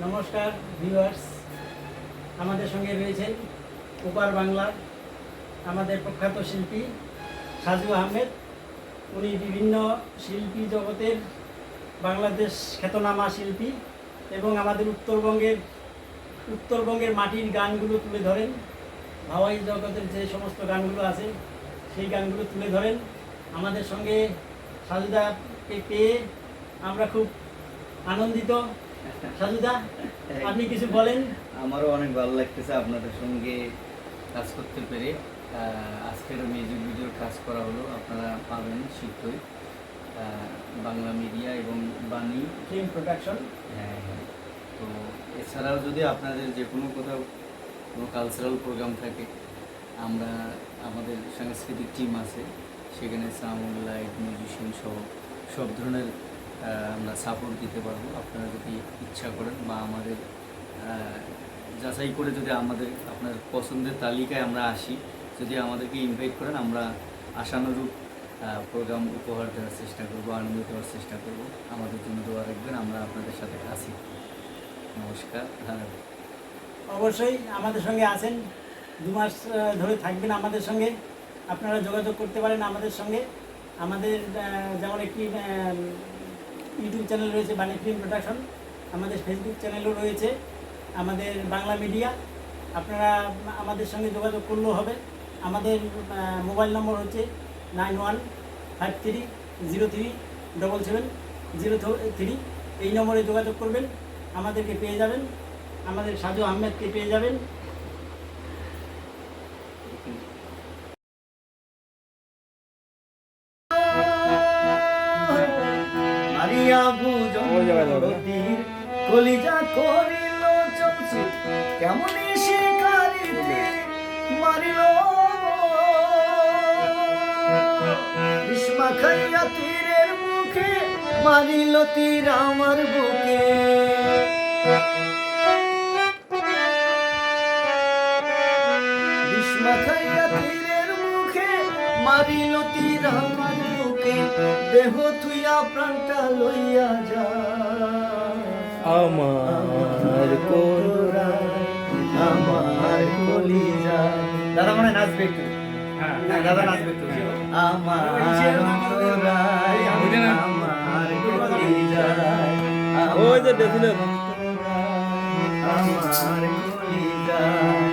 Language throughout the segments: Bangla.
নমস্কার ভিউয়ার্স আমাদের সঙ্গে রয়েছেন ওপার বাংলার আমাদের প্রখ্যাত শিল্পী সাজু আহমেদ। উনি বিভিন্ন শিল্পী জগতের বাংলাদেশ খ্যাতনামা শিল্পী এবং আমাদের উত্তরবঙ্গের উত্তরবঙ্গের মাটির গানগুলো তুলে ধরেন। হাওয়াই জগতের যে সমস্ত গানগুলো আছে, সেই গানগুলো তুলে ধরেন। আমাদের সঙ্গে সাজুদাকে পেয়ে আমরা খুব আনন্দিত। সাজুদা আপনি কিছু বলেন? আমারও অনেক ভালো লাগতেছে আপনাদের সঙ্গে কাজ করতে পেরে। আজকের মিউজিক ভিডিওর কাজ করা হলো আপনারা পাবেন শীঘ্রই। বাংলা মিডিয়া এবং বাণী। ফিল্ম প্রোডাকশন হ্যাঁ হ্যাঁ। তো এছাড়াও যদি আপনাদের যে কোনো কোথাও কোনো কালচারাল প্রোগ্রাম থাকে আমরা আমাদের সাংস্কৃতিক টিম আছে। সেখানে সাউন্ড লাইট মিউজিশিয়ান সহ সব ধরনের আমরা সাপোর্ট দিতে পারব। আপনারা যদি ইচ্ছা করেন বা আমাদের যাচাই করে যদি আমাদের, আপনার পছন্দের তালিকায় আমরা আসি, যদি আমাদেরকে ইনভাইট করেন, আমরা আশানুরূপ প্রোগ্রাম উপহার দেওয়ার চেষ্টা করব, আনন্দ দেওয়ার চেষ্টা করব। আমাদের জন্য দোয়া রাখবেন, আমরা আপনাদের সাথে আছি। নমস্কার, ধন্যবাদ। অবশ্যই আমাদের সঙ্গে আছেন। দু মাস ধরে থাকবেন আমাদের সঙ্গে। আপনারা যোগাযোগ করতে পারেন আমাদের সঙ্গে। আমাদের যেমন একটি ইউটিউব চ্যানেল রয়েছে বাণী ফিল্ম প্রোডাকশন আমাদের ফেসবুক চ্যানেলও রয়েছে, আমাদের বাংলা মিডিয়া আপনারা আমাদের সঙ্গে যোগাযোগ করলেও হবে। আমাদের মোবাইল নম্বর হচ্ছে nine one five three zero three double seven zero three এই নম্বরে যোগাযোগ করবেন, আমাদেরকে পেয়ে যাবেন, আমাদের সাজু আহমেদকে পেয়ে যাবেন কলিজা করিল চমচি কেমন শিকারিতে মারিল? বিস্মা খাইয়া তীরের মুখে মারিল তীর আমার বুকে। খাইয়া তীরের মুখে মারিল তীর আমার বুকে, দেহ তুইয়া প্রাণটা লইয়া যা আমার আমার কলিজা দাদা মানে নাচবে একটু। হ্যাঁ। দাদা নাচবে একটু। আমার আমার কলিজায়, ওই যে আমার ডেফিনেট। আমার কলিজায়।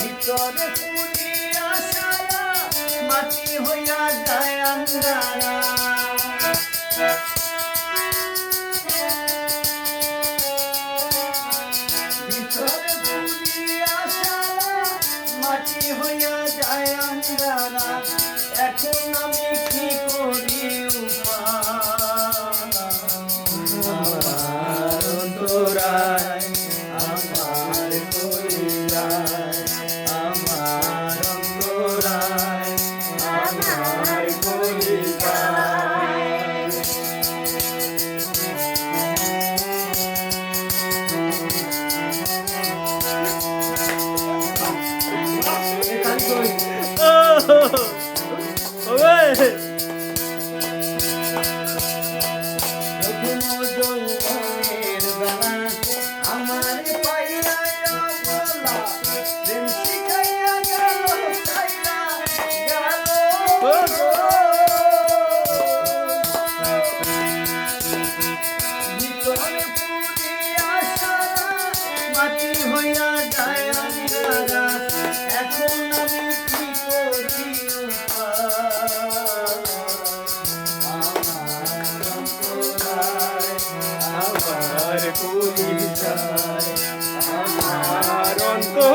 ভিতরে পুরিয়া সারা মাটি হইয়া যায় আন্ধারা। হইয়া যায় এখন আমি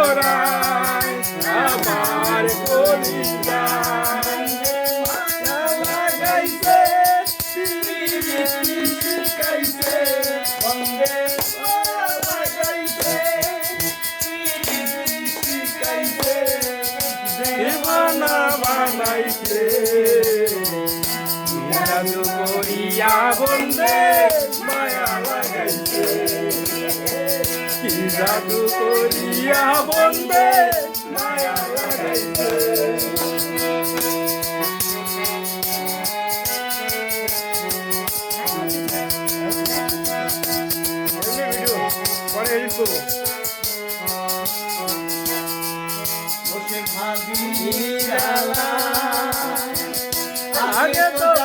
পোড়ায় আমার কলিজায় মায়া লাগাইছে শিখাইছে বন্দে লাগাইছে শিখাইছে দেবানা বানাইছে জাদু করিয়া বন্দে, মায়া লাগাইছে জাদু করিয়া বন্দে মায়া লাগাইছে আগে তো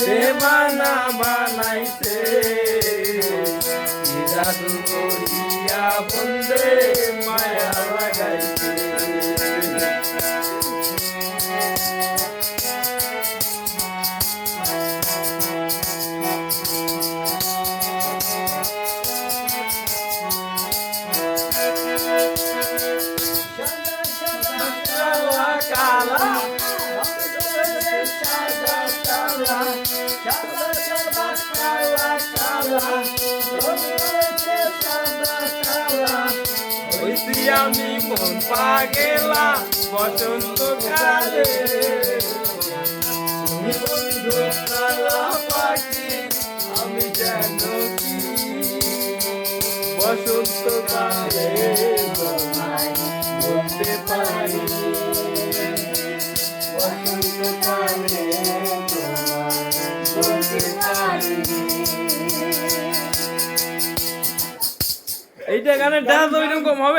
দিবানা বানাইছে। জাদু করিয়া বন্দে হইছি আমি মন পাগেলা, বসন্ত কালে তুমি বন্ধু কালা পাখি, আমি বসন্ত কালে পারি। এইটা গানের ডান্স ওইরকম হবে।